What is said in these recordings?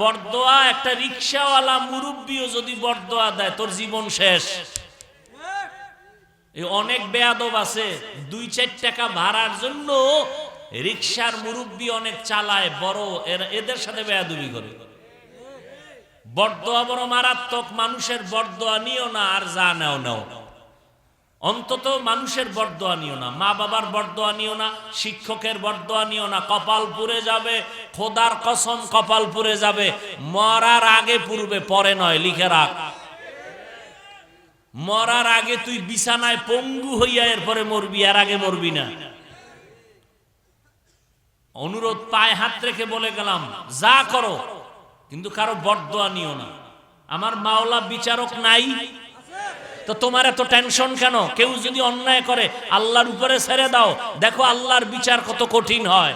বরদোয়া, একটা রিক্সাওয়ালা মুরব্বিও যদি বরদোয়া দেয়, তোর জীবন শেষ। অনেক বেয়াদব আছে, দুই চার টাকা ভাড়ার জন্য রিক্সার মুরব্বি অনেক চালায়, বড় এদের সাথে বেয়াদুবি করে। বরদোয়া বড় মারাত্মক, মানুষের বরদোয়া নিও না আর যা নেও নেও। অন্তত মানুষের বরদোয়া নিও না, মা বাবার বরদোয়া নিও না, শিক্ষকের বরদোয়া নিও না, কপাল পুড়ে যাবে, খোদার কসম কপাল পুড়ে যাবে, মরার আগে পূর্বে পরে নয়, লিখে রাখ। মরার আগে তুই বিছানায় পঙ্গু হইয়া এরপরে মরবি আর আগে মরবি না। অনুরোধ পায়ে হাত রেখে বলে গেলাম, যা করো, কিন্তু কারও বরদোয়া নিও না। আমার মাওলা বিচারক নাই তো তোমার এত টেনশন কেন? কেউ যদি অন্যায় করে, আল্লাহর উপরে ছেড়ে দাও। দেখো আল্লাহর বিচার কত কঠিন হয়।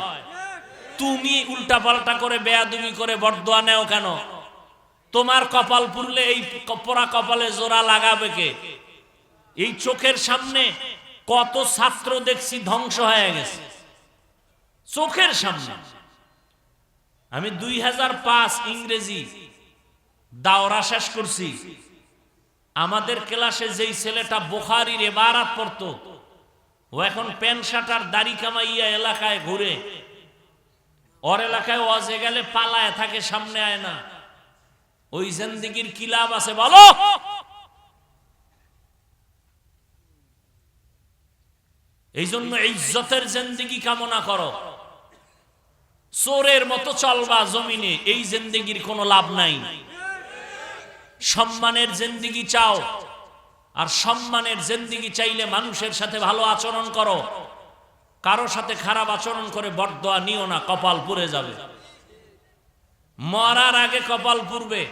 তুমি উল্টা পাল্টা করে বেয়াদুমি করে বরদোয়া নেও কেন? তোমার কপাল পুরলে এই কপরা কপালে জোড়া লাগাবে কে? এই চোখের সামনে কত ছাত্র দেখছি ধ্বংস হয়ে গেছে। চোখের সামনে। আমি দুই হাজার পাঁচ ইংরেজি দাওরা শেষ করছি। আমাদের ক্লাসে যেই ছেলেটা বোখারির এবারাত পড়তো, ও এখন প্যান্ট, শার্ট আর দাড়ি কামাইয়া এলাকায় ঘুরে। ওর এলাকায় ওয়াজে গেলে পালায়, থাকে, সামনে আয় না। ওই জেন্দিগির কি লাভ আছে বলো? এই জন্য ইজ্জতের জেন্দিগি কামনা করো। চোরের মতো চলবা জমিনে, এই জেন্দিগির কোনো লাভ নাই। সম্মানের জেন্দিগি চাও। আর সম্মানের জেন্দিগি চাইলে মানুষের সাথে ভালো আচরণ করো। কারও সাথে খারাপ আচরণ করে বরদোয়া নিও না, কপাল পুড়ে যাবে। মরার আগে কপাল পুরবে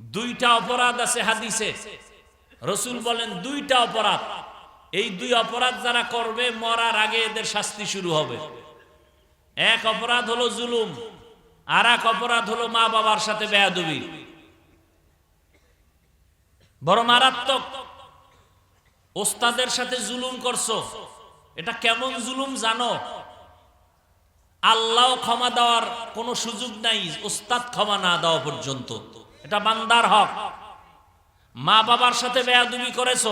দুইটা অপরাধ আছে হাদিসে। রসুল বলেন, দুইটা অপরাধ। এই দুই অপরাধ যারা করবে, মরার আগে এদের শাস্তি শুরু হবে। এক অপরাধ হলো জুলুম আর এক অপরাধ হলো মা বাবার সাথে বেয়াদবি। বড় মারাত্মক। ওস্তাদের সাথে জুলুম করছ। এটা কেমন জুলুম জানো? আল্লাহ ক্ষমা দেওয়ার কোনো সুযোগ নাই, ওস্তাদ ক্ষমা না দেওয়া পর্যন্ত। এটা বান্দার হক। মা বাবার সাথে বেয়াদুবি করেছ।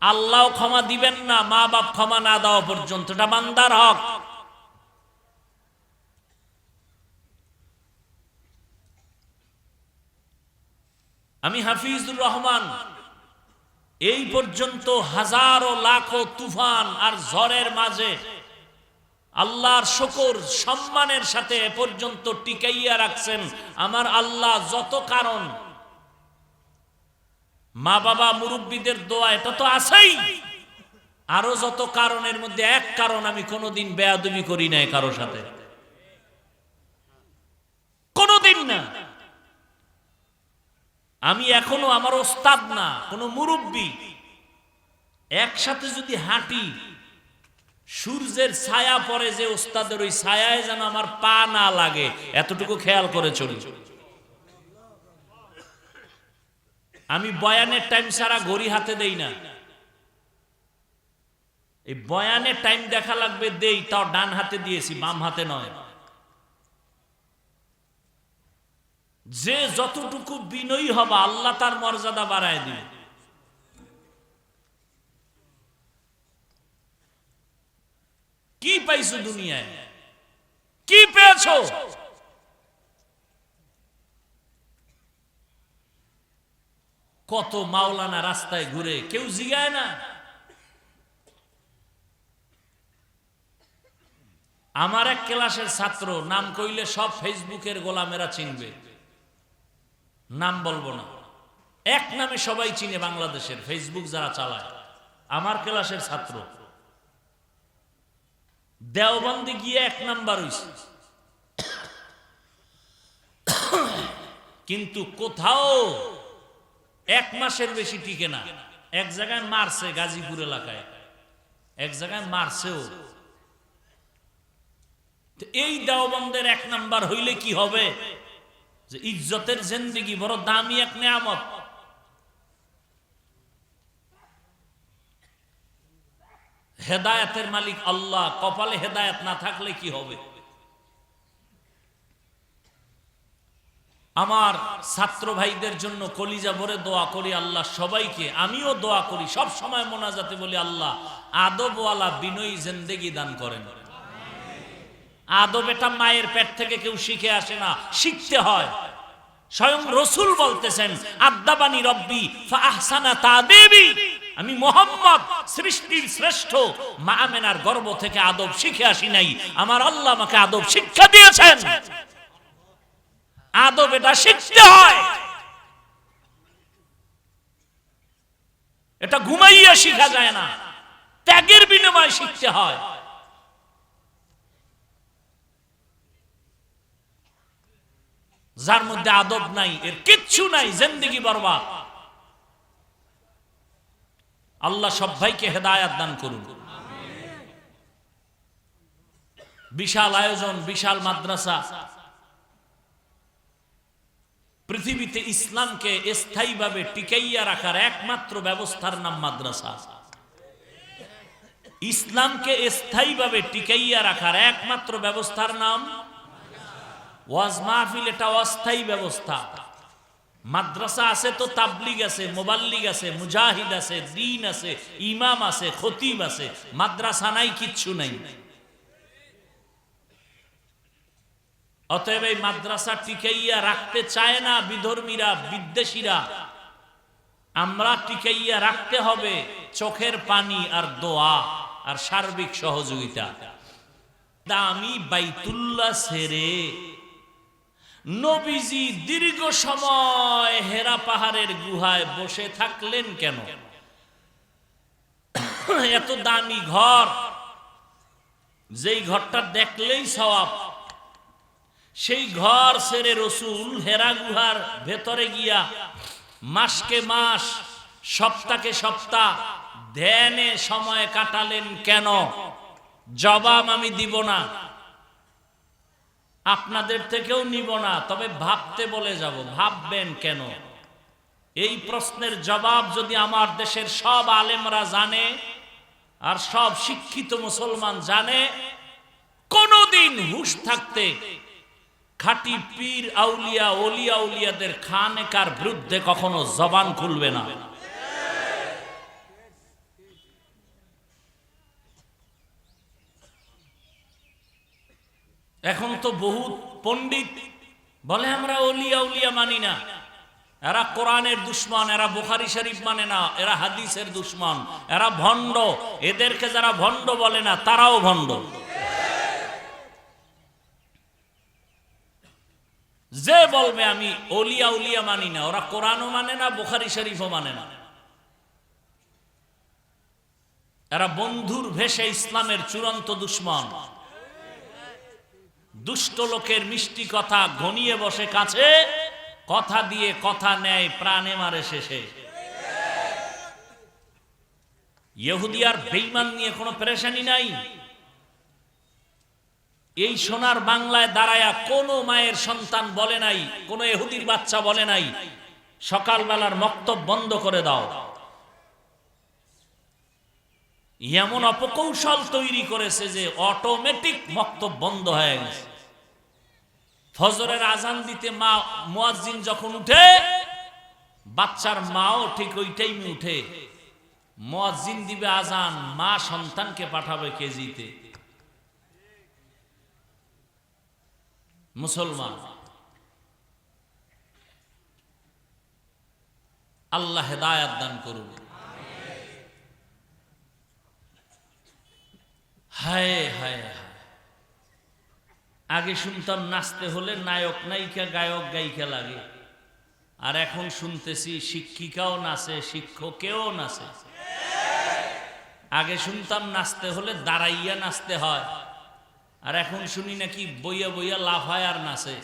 আল্লাহ ক্ষমা দিবেন না, মা বাপ ক্ষমা না দেওয়া পর্যন্ত। এটা বান্দার হক। আমি হাফিজুর রহমান। এই পর্যন্ত হাজারো লাখো তুফান আর ঝড়ের মাঝে আল্লাহর শকর, সম্মানের সাথে এ পর্যন্ত টিকাইয়া রাখছেন আমার আল্লাহ যত কারণ। মা বাবা মুরব্বীদের দোয়া এটা তো আছেই। আরও যত কারণের মধ্যে এক কারণ আমি কোনোদিন বেয়াদবি করি নাই কারও সাথে। কোনোদিন না। আমি এখনও আমার ওস্তাদ না, কোনো মুরব্বী। একসাথে যদি হাঁটি, সূর্যের ছায়া পরে যে ওস্তাদের ওই ছায়ায় যেন আমার পা না লাগে, এতটুকু খেয়াল করে চলি আমি বয়ানের টাইম ছাড়া ঘড়ি হাতে দেই না। এই বয়ানের টাইম দেখা লাগবে, দেই, তাও ডান হাতে দিয়েছি, বাম হাতে নয়। যে যতটুকু বিনয়ী হবা, আল্লাহ তার মর্যাদা বাড়ায় দিবে। কি পাইছো দুনিয়ায়? কি পেয়েছ? কত মাওলানা রাস্তায় ঘুরে, কেউ জিগায় না। আমার এক ক্লাসের ছাত্র, নাম কইলে সব ফেসবুকের গোলামেরা চিনবে। নাম বলব না। এক নামে সবাই চিনে বাংলাদেশের ফেসবুক যারা চালায়, আমার ক্লাসের ছাত্র। দেওবন্দি গিয়ে এক নাম্বার হইছে। কিন্তু কোথাও এক মাসের বেশি টিকে না। এক জায়গায় মারছে গাজীপুর এলাকায়। এক জায়গায় মারছেও। এই দেওবন্দের এক নাম্বার হইলে কি হবে? যে ইজ্জতের জিন্দিগি বড় দামি এক নেয়ামত। হেদায়েতের মালিক আল্লাহ, কপালে হেদায়েত না থাকলে কি হবে? আমার ছাত্র ভাইদের জন্য কলিজা ভরে দোয়া করি আল্লাহ সবাইকে, আমিও দোয়া করি, সব সময় মোনাজাতে বলি আল্লাহ, আদবওয়ালা বিনয়ী জিন্দেগি দান করেন। আদব এটা মায়ের পেট থেকে কেউ শিখে আসে না, শিখতে হয়। স্বয়ং রসুল বলতেছেন আদাবানি রব্বি ফাহসানা তা দেবী আমি মোহাম্মদ, সৃষ্টির শ্রেষ্ঠ। মা আমেনার গর্ব থেকে আদব শিখে আসি নাই। আমার আল্লাহ আমাকে আদব শিক্ষা দিয়েছেন। আদব এটা শিখতে হয়। এটা ঘুমাইয়া শিখা যায় না। ত্যাগের বিনিময়ে শিখতে হয়। যার মধ্যে আদব নাই, এর কিচ্ছু নাই, জিন্দিগি বরবাদ। আল্লাহ সব ভাইকে হেদায়াত দান করুন। বিশাল আয়োজন, বিশাল মাদ্রাসা। পৃথিবীতে ইসলামকে স্থায়ীভাবে টিকাইয়া রাখার একমাত্র ব্যবস্থার নাম মাদ্রাসা। ইসলামকে স্থায়ীভাবে টিকাইয়া রাখার একমাত্র ব্যবস্থার নাম ওয়াজ মাহফিল এটা অস্থায়ী ব্যবস্থা। মাদ্রাসা আছে তো তাবলিগ আছে, মোবাল্লিগ আছে, মুজাহিদ আছে, দিন আছে, ইমাম আছে, খতিব আছে, মাদ্রাসা নাই, কিচ্ছু নাই। অতএব এই মাদ্রাসা টিকাইয়া রাখতে চায় না বিধর্মীরা, বিদ্বেষীরা। আমরা টিকাইয়া রাখতে হবে চোখের পানি আর দোয়া আর সার্বিক সহযোগিতা। দামি বাইতুল্লাহ সেরে নবীজি দীর্ঘ সময় হেরা পাহাড়ের গুহায় বসে থাকলেন কেন? এত দামি ঘর। যেই ঘরটা দেখলেই সওয়াব। সেই ঘর সেরে রসুল হেরা গুহার ভেতরে গিয়া মাসকে মাস, সপ্তাহকে সপ্তাহ, ধ্যানে সময় কাটালেন কেন? জবাব আমি দিব না। আপনাদের থেকেও নিব না, তবে ভাবতে বলে যাব, ভাববেন কেন? এই প্রশ্নের জবাব যদি আমার দেশের সব আলেমরা জানে আর সব শিক্ষিত মুসলমান জানে, কোনদিন হুশ থাকতে খাটি পীর আউলিয়া ওলিয়া উলিয়াদের খানেকার বিরুদ্ধে কখনো জবান খুলবে না। এখন তো বহুত পণ্ডিত। বলে আমরা ওলিয়া উলিয়া মানি না। এরা কোরআনের দুশ্মন, এরা বুখারি শরীফ মানে না, এরা হাদিসের দুশ্মন, এরা ভণ্ড। এদেরকে যারা ভণ্ড বলে না, তারাও ভণ্ড। যে বলবে আমি ওলিয়া উলিয়া মানি না, ওরা কোরআনও মানে না, বুখারি শরীফও মানে না। এরা বন্ধুর ভেসে ইসলামের চূড়ান্ত দুশ্মন। দুষ্ট লোকের মিষ্টি কথা ঘনিয়ে বসে কাছে, কথা দিয়ে কথা নেয় প্রাণে মারে শেষে। ইহুদিয়ার বেইমান নিয়ে কোনো পেরেশানি নাই। এই সোনার বাংলায় দাঁড়ায়া কোনো মায়ের সন্তান বলে নাই, কোন এহুদির বাচ্চা বলে নাই। সকালবেলার মক্তব বন্ধ করে দাও। এমন অপকৌশল তৈরি করেছে যে অটোমেটিক মক্তব বন্ধ হয়ে গেছে। ফজরের আজান দিতে মা মুয়াজ্জিন যখন উঠে, বাচ্চার মাও ঠিক ওই টাইমে উঠে। মুয়াজ্জিন দিবে আজান, মা সন্তানকে পাঠাবে কেজিতে। মুসলমান, আল্লাহ হেদায়াত দান করুন। হায় হায় হায়। আগে শুনতাম, নাচতে হলে নায়ক নায়িকা, গায়ক গায়িকা লাগে। আর এখন শুনতেছি, শিক্ষিকাও নাচে, শিক্ষকেও নাচে। আগে শুনতাম, নাচতে হলে দাঁড়াইয়া নাচতে হয়। আর এখন শুনি নাকি বইয়া বইয়া লাফায় আর নাচে।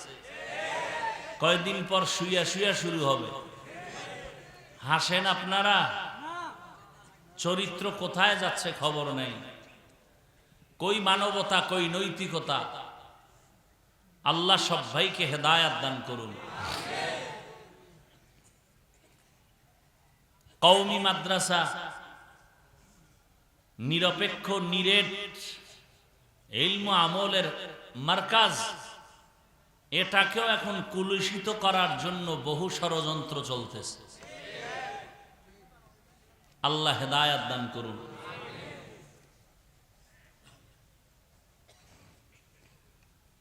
কয়দিন পর শুইয়া শুইয়া শুরু হবে। হাসেন আপনারা? চরিত্র কোথায় যাচ্ছে খবর নেই। কই মানবতা, কই নৈতিকতা? আল্লাহ সব ভাইকে হেদায়াত দান করুন। কৌমি মাদ্রাসা নিরপেক্ষ, নিরেট ইলম আমলের মার্কাজ, এটাকেও এখন কুলুষিত করার জন্য বহু ষড়যন্ত্র চলতেছে। আল্লাহ হেদায়াত দান করুন।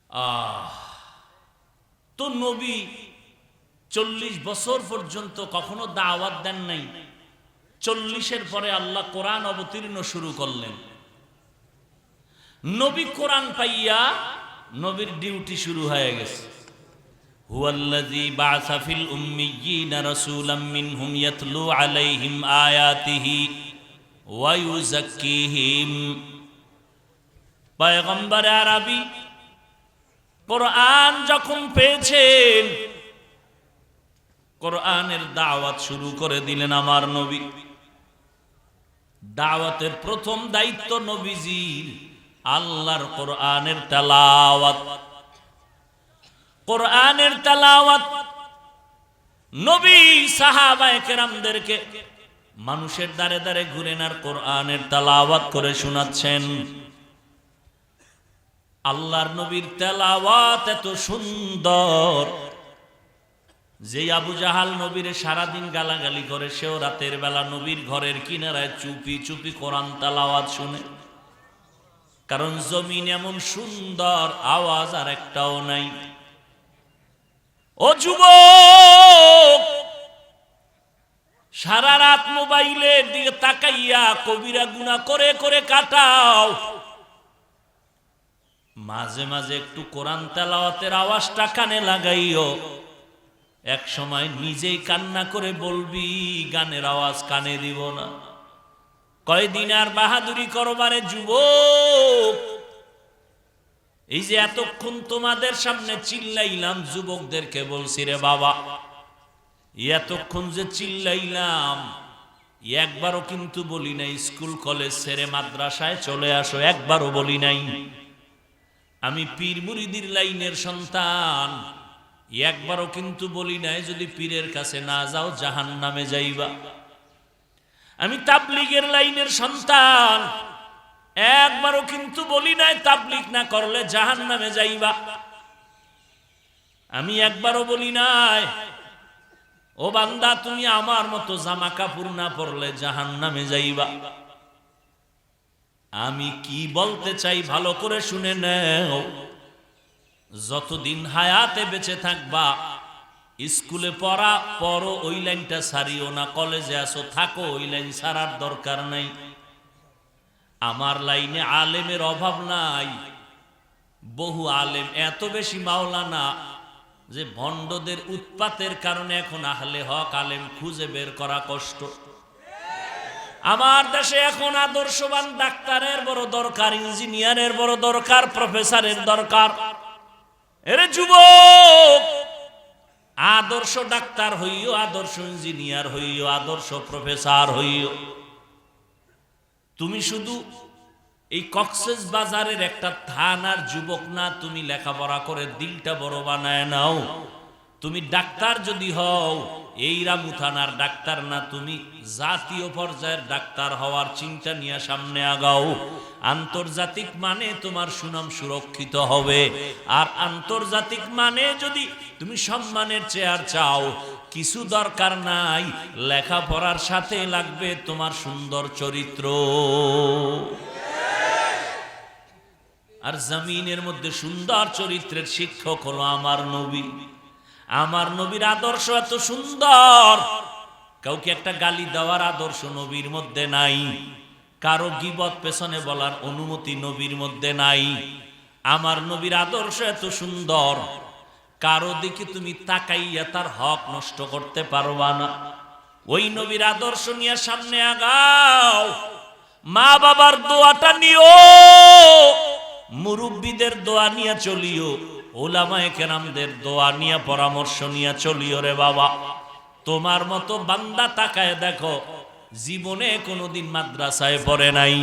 আহ তো নবী চল্লিশ বছর পর্যন্ত কখনো দাওয়াত দেন নাই। চল্লিশের পরে আল্লাহ কোরআন অবতীর্ণ শুরু করলেন। নবী কোরআন পাইয়া নবীর ডিউটি শুরু হয়ে গেছে। আরবি আলাইহিম আয়াতিহি কোরআন যখন পেয়েছেন, কোরআনের দাওয়াত শুরু করে দিলেন আমার নবী। দাওয়াতের প্রথম দায়িত্ব নবীজির, আল্লাহর কোরআনের তেলাওয়াত। কোরআনের তেলাওয়াত নবী সাহাবায়ে কেরামদেরকে মানুষের দ্বারে দ্বারে ঘুরেন আর কোরআনের তেলাওয়াত করে শোনাচ্ছেন। আল্লাহর নবীর তেলাওয়াত এত সুন্দর যে আবু জাহাল নবীর সারাদিন গালাগালি করে, সেও রাতের বেলা নবীর ঘরের কিনারায় চুপি চুপি কোরআন তালাওয়াত শুনে। কারণ জমিন এমন সুন্দর, আওয়াজ আর একটাও নাই। ও যুবক, সারা রাত মোবাইলের দিকে তাকাইয়া কবিরা গুণা করে করে কাটাও। মাঝে মাঝে একটু কোরআন তেলাওয়াতের আওয়াজটা কানে লাগাইও। এক সময় নিজেই কান্না করে বলবি, গানের আওয়াজ কানে দিব না। কয়দিন আর বাহাদুরি করবারে যুবক। এই যে এতক্ষণ তোমাদের সামনে চিল্লাইলাম, যুবকদেরকে বলছি রে বাবা, এতক্ষণ যে চিল্লাইলাম, একবারও কিন্তু বলি নাই, স্কুল, কলেজ ছেড়ে মাদ্রাসায় চলে আসো, একবারও বলি নাই। আমি পীর মুরিদির লাইনের সন্তান। একবারও কিন্তু বলি নাই, যদি পীরের কাছে না যাও জাহান নামে যাইবা। আমি তাবলিগের লাইনের সন্তান। একবারও কিন্তু বলি নাই, তাবলিগ না করলে জাহান নামে যাইবা। আমি একবারও বলি নাই, ও বান্দা, তুমি আমার মতো জামা কাপড় না পরলে জাহান নামে যাইবা। আমি কি বলতে চাই ভালো করে শুনে নেও। যতদিন হায়াতে বেঁচে থাকবা, স্কুলে পড়া, পড়ো, ওই লাইনটা সারিও না, কলেজে আসো, থাকো, ওই লাইন সারার দরকার নাই। আমার লাইনে আলেমের অভাব নাই। বহু আলেম, এত বেশি মাওলানা যে ভণ্ডদের উৎপাতের কারণে এখন আহলে হক আলেম খুঁজে বের করা কষ্ট। আমার দেশে এখন আদর্শবান ডাক্তারের বড় দরকার, ইঞ্জিনিয়ারের বড় দরকার, প্রফেসরের দরকার। এরে যুবক, আদর্শ ডাক্তার হইও, আদর্শ ইঞ্জিনিয়ার হইও, আদর্শ প্রফেসর হইও। তুমি শুধু এই কক্সেস বাজারের একটা থানার যুবক না, তুমি লেখাপড়া করে দিলটা বড় বানায় নাও। তুমি ডাক্তার যদি হও, এই রামু থানার ডাক্তার না, তুমি জাতীয় পর্যায়ের ডাক্তার হওয়ার চিন্তা নিয়ে সামনে আগাও। আন্তর্জাতিক মানে তোমার সুনাম সুরক্ষিত হবে। আর আন্তর্জাতিক মানে যদি তুমি সম্মানের চেয়ার চাও, কিছু দরকার নাই, লেখাপড়ার সাথে লাগবে তোমার সুন্দর চরিত্র। আর জমিনের মধ্যে সুন্দর চরিত্রের শিক্ষক হলো আমার নবী। আমার নবীর আদর্শ এত সুন্দর। কাউকে একটা গালি দেওয়ার আদর্শ নবীর মধ্যে নাই। কারও গিবত পেছনে বলার অনুমতি নবীর মধ্যে নাই। আমার নবীর আদর্শ এত সুন্দর। কারও দিকে তুমি তাকাইয়া তার হক নষ্ট করতে পারবা না। ওই নবীর আদর্শ নিয়ে সামনে আগাও। মা বাবার দোয়াটা নিও। মুরব্বীদের দোয়া নিয়ে চলিও। ওলামায়ে কেরামদের দোয়া নিয়ে, পরামর্শ নিয়ে চলিও রে বাবা। তোমার মতো বান্দা তাকায় দেখো, জীবনে কোনোদিন মাদ্রাসায় পড়ে নাই।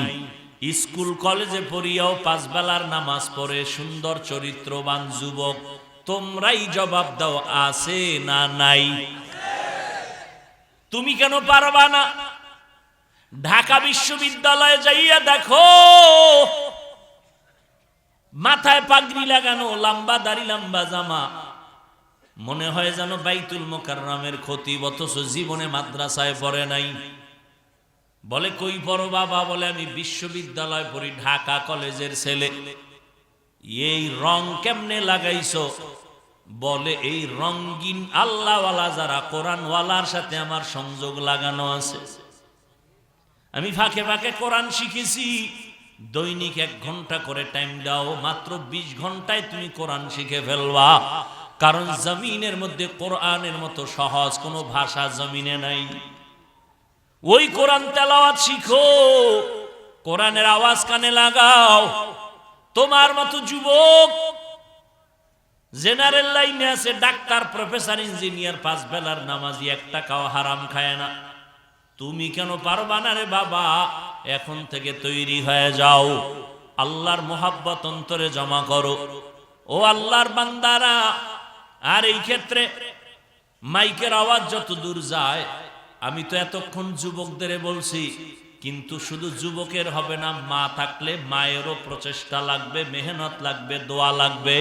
স্কুল, কলেজে পড়িয়াও পাঁচ বেলার নামাজ পড়ে, সুন্দর চরিত্রবান যুবক। তোমরাই জবাব দাও, আছে না নাই? তুমি কেন পারবা না? ঢাকা বিশ্ববিদ্যালয়ে যাইয়া দেখো মাথায় পাগড়ি লাগানো, লম্বা দাড়ি, লম্বা জামা। মনে হয় যেন বাইতুল মোকাররামের ক্ষতি, অথচ জীবনে মাদ্রাসায় পড়ে নাই। বলে, কই পড়ো বাবা? বলে, আমি বিশ্ববিদ্যালয় পড়ি, ঢাকা কলেজের ছেলে। এই রং কেমনে লাগাইছো? বলে, এই রঙ্গিন আল্লাহওয়ালা যারা, কোরআনওয়ালার সাথে আমার সংযোগ লাগানো আছে। আমি ফাঁকে ফাঁকে কোরআন শিখেছি। দৈনিক এক ঘণ্টা করে টাইম দাও, মাত্র ২০ ঘন্টায় তুমি কোরআন শিখে ফেলবা। কারণ জমিনের মধ্যে কোরআনের মতো সহজ কোনো ভাষা জমিনে নাই। ওই কোরআন তেলাওয়াত শিখো, কোরআনের আওয়াজ কানে লাগাও। তোমার মতো যুবক জেনারেল লাইনে আছে, ডাক্তার প্রফেসর ইঞ্জিনিয়ার পাঁচ বেলার নামাজি, এক টাকাও হারাম খায় না। তুমি কেন পারবা না রে বাবা? এখন থেকে তৈরি হয়ে যাও। আল্লাহর মোহাব্বত অন্তরে জমা করো। ও আল্লাহর বান্দারা, আর এই ক্ষেত্রে মাইকের আওয়াজ যত দূর যায়, আমি তো এতক্ষণ যুবকদের বলছি, কিন্তু শুধু যুবকের হবে না, মা থাকলে মায়েরও প্রচেষ্টা লাগবে, মেহনত লাগবে, দোয়া লাগবে।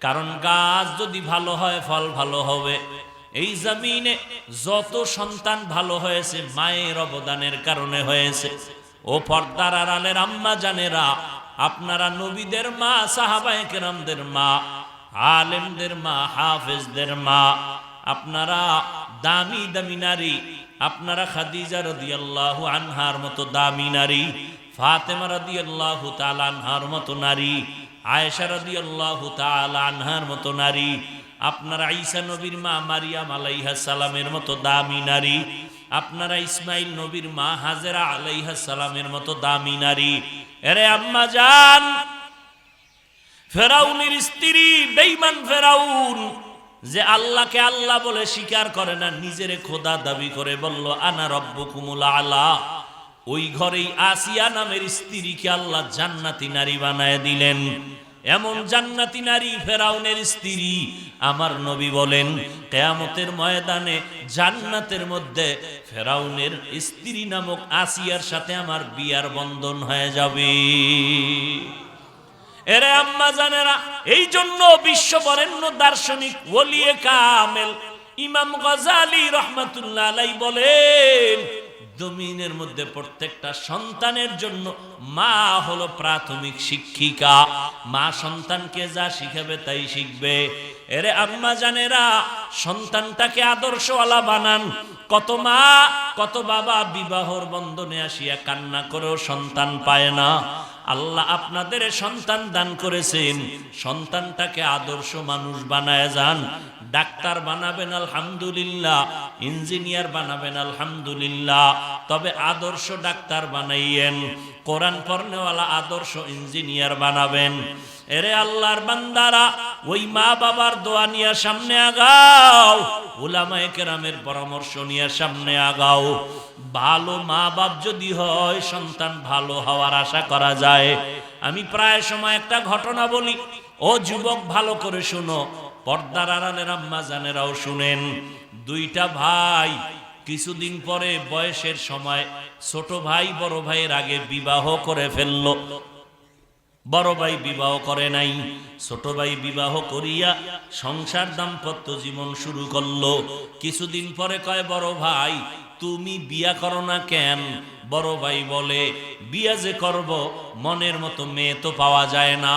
কারণ গাছ যদি ভালো হয়, ফল ভালো হবে। এই জমিনে যত সন্তান ভালো হয়েছে, মায়ের অবদানের কারণে হয়েছে। ও পর্দার আড়ালের আম্মা জানেরা, আপনারা নবীদের মা, সাহাবায়ে মা, আলেমদের মা, হাফেজদের মা, আপনারা দামি দামি নারী, আপনারা খাদিজা রাদিয়াল্লাহু আনহার মতো দামি নারী, ফাতেমা রাদিয়াল্লাহু তাল আনহার মতো নারী, আয়েশা রাদিয়াল্লাহু তাআলা আনহার মতো নারী আপনারা ঈসা নবীর মা মারিয়াম আলাইহা সালামের মতো দামি নারী, আপনারা ইসমাইল নবীর মা হাজেরা আলাইহা সালামের মতো দামি নারী। এরে আম্মা জান, ফেরাউনের স্ত্রী বেঈমান ফেরাউন, যে আল্লাহকে আল্লাহ বলে স্বীকার করে না, নিজেরে খোদা দাবি করে বলল, আনা রব্বকুমুল আলা। ওই ঘরেই আসিয়া নামের স্ত্রীকে আল্লাহ জান্নাতি নারী বানায় দিলেন। এমন জান্নাতি নারী ফেরাউনের স্ত্রী আমার নবী বলেন, কেয়ামতের ময়দানে জান্নাতের মধ্যে ফেরাউনের স্ত্রী নামক আসিয়ার সাথে আমার বিয়ার বন্ধন হয়ে যাবে। এরে আম্মা জানেরা, এই জন্য বিশ্ব বরেণ্য দার্শনিক ওলিয়ে কামেল ইমাম গজালি রহমাতুল্লাহ আলাই বলেন জমিনের মধ্যে প্রত্যেকটা সন্তানের জন্য মা হলো প্রাথমিক শিক্ষিকা। মা সন্তানকে যা শিখাবে তাই শিখবে। এরে আম্মা জানেরা, সন্তানটাকে আদর্শওয়ালা বানান। কত মা, কত বাবা বিবাহর বন্ধনে আসিয়া কান্না করেও সন্তান পায় না। আল্লাহ আপনাদের সন্তান দান করেছেন। সন্তানটাকে আদর্শ মানুষ বানায় যান। ডাক্তার বানাবেন, আলহামদুলিল্লাহ। ইঞ্জিনিয়ার বানাবেন, আলহামদুলিল্লাহ। তবে আদর্শ ডাক্তার বানাইয়েন। কোরআন পর্নেওয়ালা আদর্শ ইঞ্জিনিয়ার বানাবেন। এরে আল্লাহর বান্দারা, ওই মা বাবার দোয়া নিয়ে সামনে আগাও, উলামায়ে কেরামের পরামর্শ নিয়ে সামনে আগাও। ভালো মা বাপ যদি হয়, সন্তান ভালো হওয়ার আশা করা যায়। আমি প্রায় সময় একটা ঘটনা বলি, ও যুবক ভালো করে শুনো, পর্দার আড়ালের আম্মা জানেরাও শুনেন, দুইটা ভাই কিছুদিন পরে বয়সের সময় ছোট ভাই, বড় ভাইয়ের আগে বিবাহ করে ফেলল। বড় ভাই বিবাহ করে নাই, ছোট ভাই বিবাহ করিয়া সংসার দাম্পত্য জীবন শুরু করল। কিছুদিন পরে কয়, বড় ভাই, তুমি বিয়া করো না কেন? বড় ভাই বলে, বিয়া যে করব, মনের মতো মেয়ে তো পাওয়া যায় না।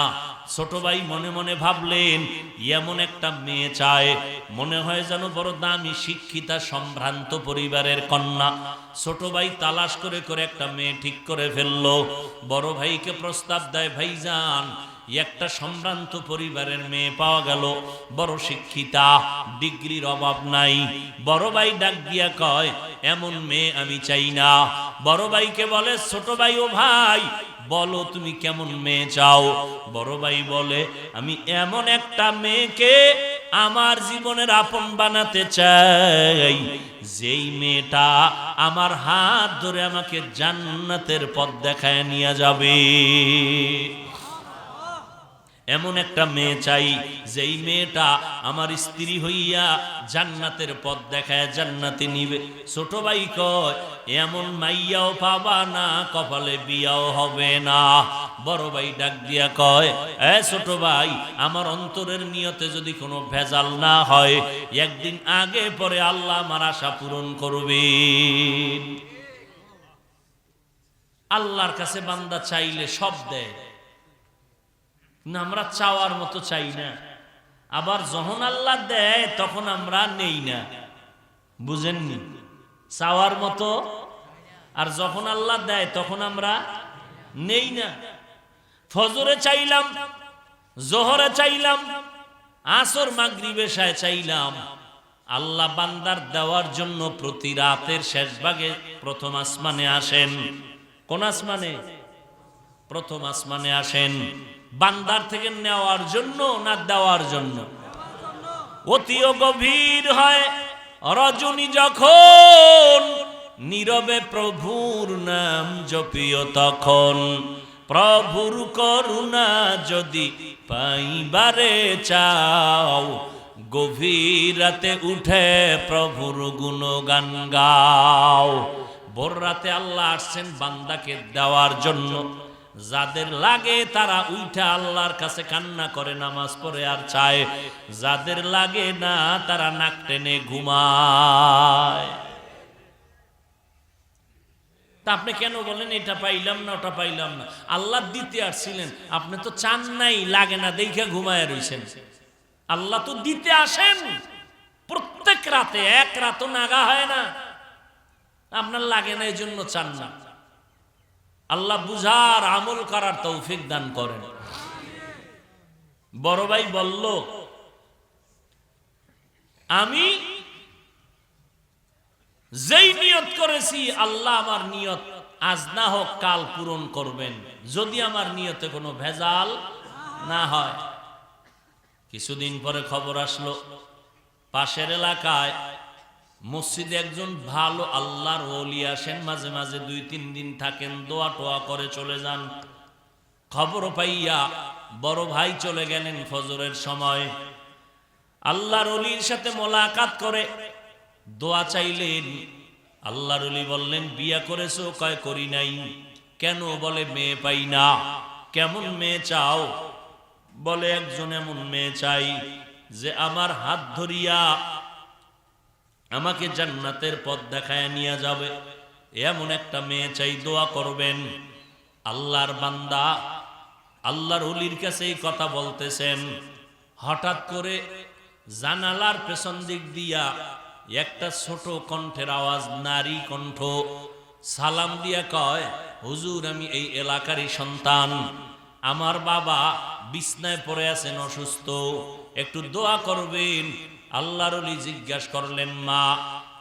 ছোট ভাই মনে মনে ভাবলেন, এমন একটা মেয়ে চায়। মনে হয় যেন বড় দামি শিক্ষিতা সম্ভ্রান্ত পরিবারের কন্যা। ছোট ভাই তালাশ করে করে একটা মেয়ে ঠিক করে ফেলল। বড় ভাইকে প্রস্তাব দেয় ভাইজান একটা সম্ভ্রান্ত পরিবারের মেয়ে পাওয়া গেল। বড় শিক্ষিতা, ডিগ্রির অভাব নাই। বড় ভাই ডাক দিয়া কয়, এমন মেয়ে আমি চাই না। বড় ভাইকে বলে, ছোট ভাই ও ভাই বলো তুমি কেমন মেয়ে চাও? বড় ভাই বলে, আমি এমন একটা মেয়েকে আমার জীবনের আপন বানাতে চাই। যেই মেয়েটা আমার হাত ধরে আমাকে জান্নাতের পথ দেখায় নিয়ে যাবে। এমন একটা মেয়ে চাই, যেই মেয়েটা আমার স্ত্রী হইয়া জান্নাতের পথ দেখায় জান্নাতে নিবে। ছোট ভাই কয়, এমন মাইয়াও পাবা না, কপালে বিয়াও হবে না। বড় ভাই ডাক দিয়া কয়, এ ছোট ভাই, আমার অন্তরের নিয়তে যদি কোনো ভেজাল না হয়, একদিন আগে পরে আল্লাহ আমার আশা পূরণ করবেন। আল্লাহর কাছে বান্দা চাইলে সব দেয়। না আমরা চাওয়ার মতো চাই না। আবার যখন আল্লাহ দেয়, তখন আমরা নেই না। বুঝেননি? চাওয়ার মতো? আর যখন আল্লাহ দেয়, তখন আমরা নেই না। ফজরে চাইলাম, জোহরে চাইলাম, আসর মাগরিবে শায় চাইলাম। আল্লাহ বান্দার দেওয়ার জন্য প্রতি রাতের শেষ ভাগে প্রথম আসমানে আসেন। কোন আসমানে? প্রথম আসমানে আসেন। বান্দার থেকে নেওয়ার জন্য না দেওয়ার জন্য? অতিও গভীর হয় রজনী যখন, নীরবে প্রভুর নাম জপিও তখন। প্রভুর করুণা যদি পাইবারে চাও, গভীর রাতে উঠে প্রভুর গুণগান গাও। ভোর রাতে আল্লাহ আসছেন বান্দাকে দেওয়ার জন্য। যাদের লাগে তারা উঠে আল্লাহর কাছে কান্না করে, নামাজ পড়ে আর চায়। যাদের লাগে না, তারা নাক টেনে ঘুমায়। তা আপনি কেন বলেন, এটা পাইলাম না, ওটা পাইলাম না আল্লাহ দিতে আসছিলেন। আপনি তো চান নাই, লাগে না, দেখে ঘুমায় রইছেন। আল্লাহ তো দিতে আসেন। প্রত্যেক রাতে, এক রাতও নাগা হয় না। আপনার লাগে না এই জন্য চান না। আল্লাহ বুঝার আমল করার তৌফিক দান করেন। বড় ভাই বলল, আমি যেই নিয়ত করেছি, আল্লাহ আমার নিয়ত আজ না হোক কাল পূরণ করবেন। যদি আমার নিয়তে কোনো ভেজাল না হয়। কিছুদিন পরে খবর আসলো, পাশের এলাকায় মসজিদে একজন ভালো আল্লাহর ওলি আসেন, মাঝে মাঝে দুই তিন দিন থাকেন, দোয়া টোয়া করে চলে যান। খবর পাইয়া বড় ভাই চলে গেলেন ফজরের সময়। আল্লাহর অলির সাথে মোলাকাত করে দোয়া চাইলেন। আল্লাহর অলি বললেন, বিয়া করেছ? কয়, করি নাই। কেন? বলে, মেয়ে পাই না। কেমন মেয়ে চাও? বলে, একজন এমন মেয়ে চাই যে আমার হাত ধরিয়া আমাকে জান্নাতের পথ দেখায় নিয়ে যাবে। এমন একটা মেয়ে চাই, দোয়া করবেন। আল্লাহর বান্দা, আল্লাহর অলির কাছে এই কথা বলতেছেন। হঠাৎ করে জানালার পেছন দিক দিয়া একটা ছোট কণ্ঠের আওয়াজ, নারী কণ্ঠ। সালাম দিয়া কয়, হুজুর, আমি এই এলাকারই সন্তান। আমার বাবা বিছনায় পড়ে আছেন অসুস্থ। একটু দোয়া করবেন। আল্লাহর জিজ্ঞাসা করলেন, মা,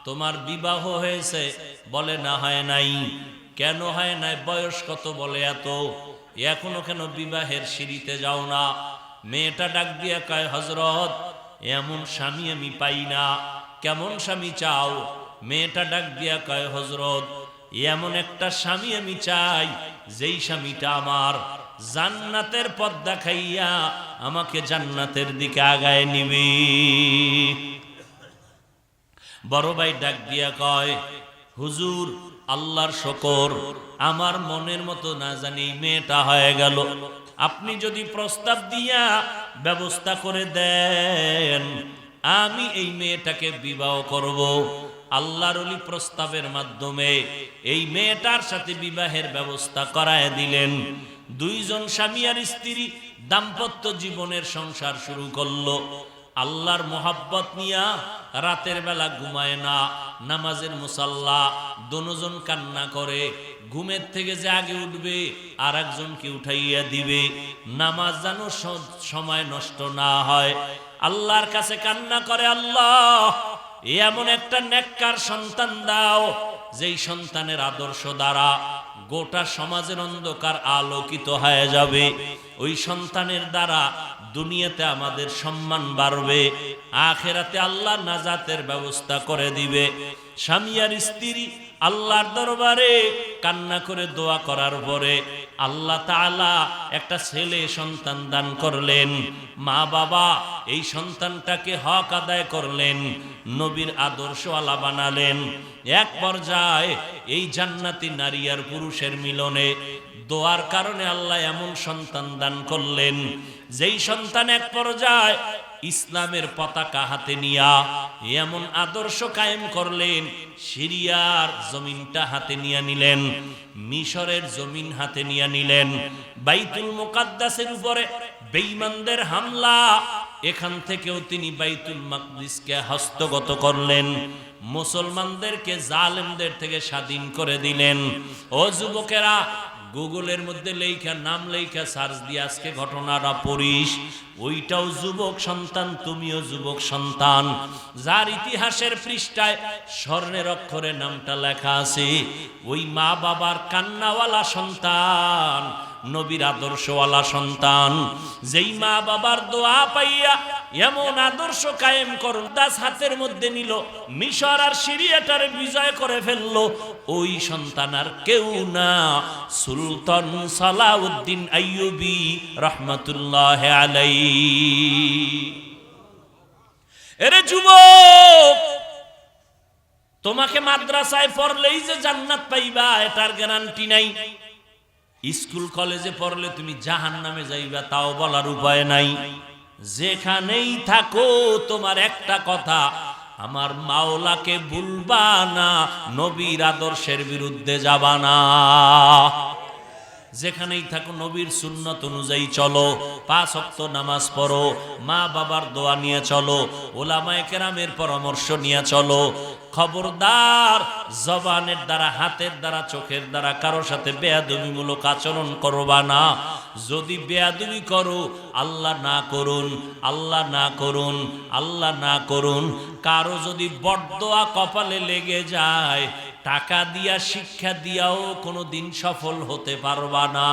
তোমার বিবাহ হয়েছে? বলে, না, হয় নাই। কেন হয় নাই? বয়স কত বলে এত? এখনও কেন বিবাহের সিঁড়িতে যাও না? মেয়েটা ডাক দিয়া কয় হজরত এমন স্বামী আমি পাই না। কেমন স্বামী চাও? মেয়েটা ডাক দিয়া কয় হজরত এমন একটা স্বামী আমি চাই, যেই স্বামীটা আমার জান্নাতের পথ দেখাইয়া আমাকে জান্নাতের দিকে আগায় নিবি। বড় ভাই ডাক দিয়া কয়, হুজুর, আল্লাহর শকর, আমার মনের মতো না জানি মেয়েটা হয়ে গেল। আপনি যদি প্রস্তাব দিয়া ব্যবস্থা করে দেন, আমি এই মেয়েটাকে বিবাহ করব। আল্লাহর অলি প্রস্তাবের মাধ্যমে এই মেয়েটার সাথে বিবাহের ব্যবস্থা করায় দিলেন। দুইজন স্বামী আর স্ত্রী দাম্পত্য জীবনের সংসার শুরু করল। আল্লাহর মোহাব্বত নিয়া রাতের বেলা ঘুমায় না, নামাজের মুসাল্লা দনোজন কান্না করে, ঘুমের থেকে যে আগে উঠবে আর একজনকে উঠাইয়া দিবে। নামাজ যেন সময় নষ্ট না হয়। আল্লাহর কাছে কান্না করে, আল্লাহ এমন একটা নেককার সন্তান দাও, যেই সন্তানের আদর্শ দ্বারা গোটা সমাজের অন্ধকার আলোকিত হয়ে যাবে। ওই সন্তানের দ্বারা দুনিয়াতে আমাদের সম্মান বাড়বে, আখেরাতে আল্লাহ নাজাতের ব্যবস্থা করে দিবে। স্বামী আর স্ত্রী আল্লাহর দরবারে কান্না করে দোয়া করার পরে আল্লাহ তাআলা একটা ছেলে সন্তান দান করলেন। মা বাবা এই সন্তানটাকে হক আদায় করলেন, নবীর আদর্শওয়ালা বানালেন। এক পর্যায়ে এই জান্নাতি নারী আর পুরুষের মিলনে দোয়ার কারণে আল্লাহ এমন সন্তান দান করলেন। যেই সন্তান এক পর্যায়ে ইসলামের পতাকা হাতে নিয়া এমন আদর্শ কায়েম করলেন, সিরিয়ার জমিনটা হাতে নিয়ে নিলেন, মিশরের জমিন হাতে নিয়ে নিলেন, বাইতুল মুকাদ্দাসের উপরে বেঈমানদের হামলা, এখান থেকেও তিনি বাইতুল মাকদিসকে হস্তগত করলেন, মুসলমানদেরকে জালেমদের থেকে স্বাধীন করে দিলেন। ও যুবকেরা গুগলের মধ্যে লেখা নাম লেখা সার্চ দিয়ে আজকে ঘটনাটা পড়িস। ওইটাও যুবক সন্তান, তুমিও যুবক সন্তান। যার ইতিহাসের পৃষ্ঠায় স্বর্ণের অক্ষরে নামটা লেখা আছে, ওই মা বাবার কান্নাওয়ালা সন্তান। নবীর আদর্শওয়ালা সন্তান। যেই মা বাবার দোয়া পাইয়া এমন আদর্শ কায়েম করুন দাস হাতের মধ্যে নিল, মিশর আর সিরিয়াটার বিজয় করে ফেলল। ওই সন্তান আর কেউ না। সুলতান সালাউদ্দিন আইয়ুবি রহমতুল্লাহ আলাই এরে যুবক, তোমাকে মাদ্রাসায় পড়লেই যে জান্নাত পাইবা, এটার গ্যারান্টি নাই। স্কুল কলেজে পড়লে তুমি জাহান নামে যাইবা, তাও বলার উপায় নাই। যেখানেই থাকো, তোমার একটা কথা, আমার মাওলাকে ভুলবা না, নবীর আদর্শের বিরুদ্ধে যাবা না। যেখানেই থাকো, নবীর সুন্নত অনুযায়ী চলো, পাঁচ অক্ত নামাজ পড়ো মা বাবার দোয়া নিয়ে চলো, ওলামায়ে কেরামের পরামর্শ নিয়ে চলো খবরদার, জবানের দ্বারা, হাতের দ্বারা, চোখের দ্বারা কারও সাথে বেয়াদবিমূলক আচরণ করবা না। যদি বেয়াদবি করো, আল্লাহ না করুন, আল্লাহ না করুন, আল্লাহ না করুন। কারও যদি বড়দোয়া কপালে লেগে যায়, টাকা দিয়া, শিক্ষা দিয়াও কোনো দিন সফল হতে পারবা না।